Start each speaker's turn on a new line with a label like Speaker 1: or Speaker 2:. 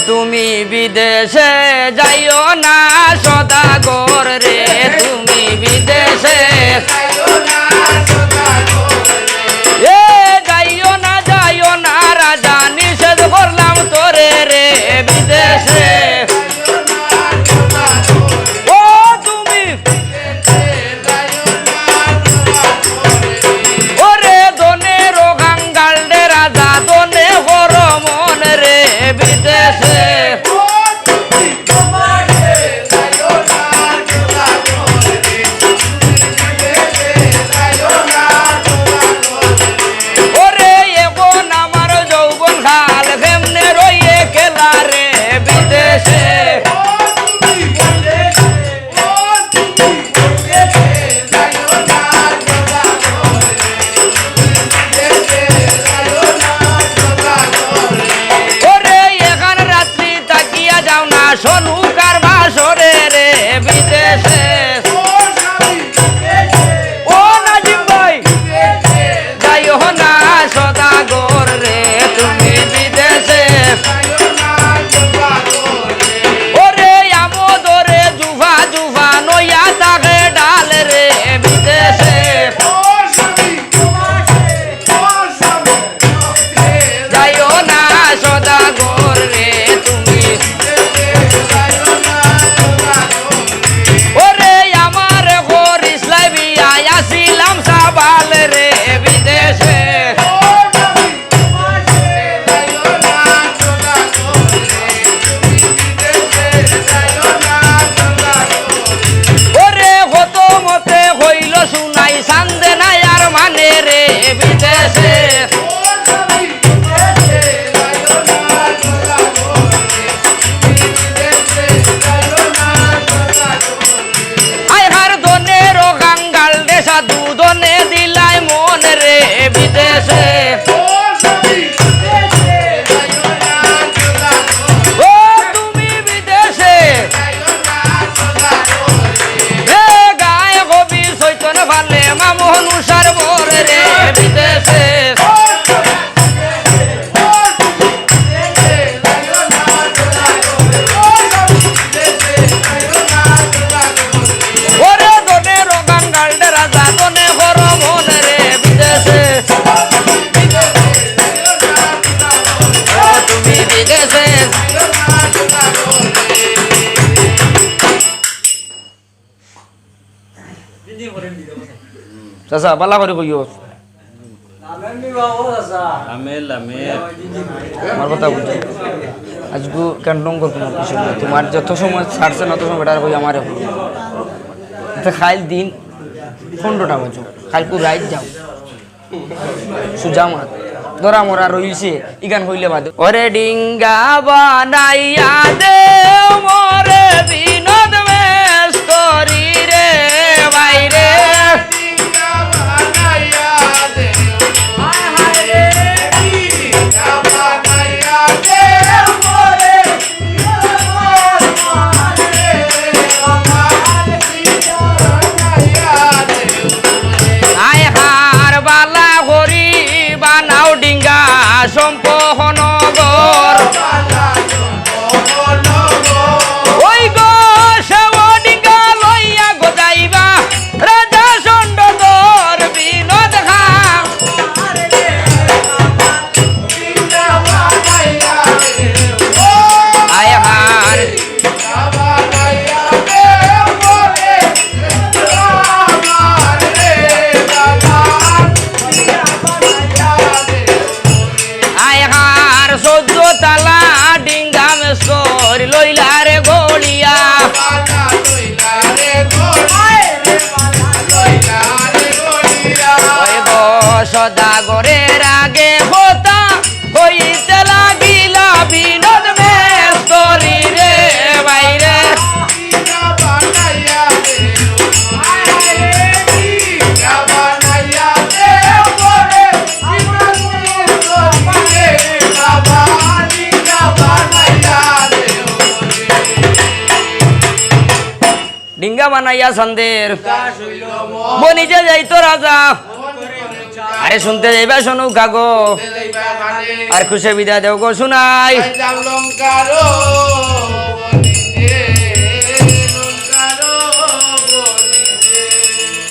Speaker 1: তুমি বিদেশে যাইও না সদা সনুকার বাসরে রে বিদেশে। ও নাজিম ভাই যাইও না সদাগর রে তুমি বিদেশে। চাচা পালা করে কইও। আমার কথা বুঝো আজগু ক্যান্টং করব না কিছু তোমার যত সময় ছাড়ছে না তত সময় বেটার কই আমার খাইল দিন পনেরোটা বাজো। কালকু রাইত যাও। সুজা মাত ধরা মরা রইছে ইগান হইলে বাদ। ওরে ডিঙ্গা বানাইয়া দে মোরে ডিঙ্গা বানাইয়া সন্দের বনিজে যাইতো রাজা। আরে শুনতে যাইবা শোনো কাগো আর খুশি বিদায় দেও গো শুনাই।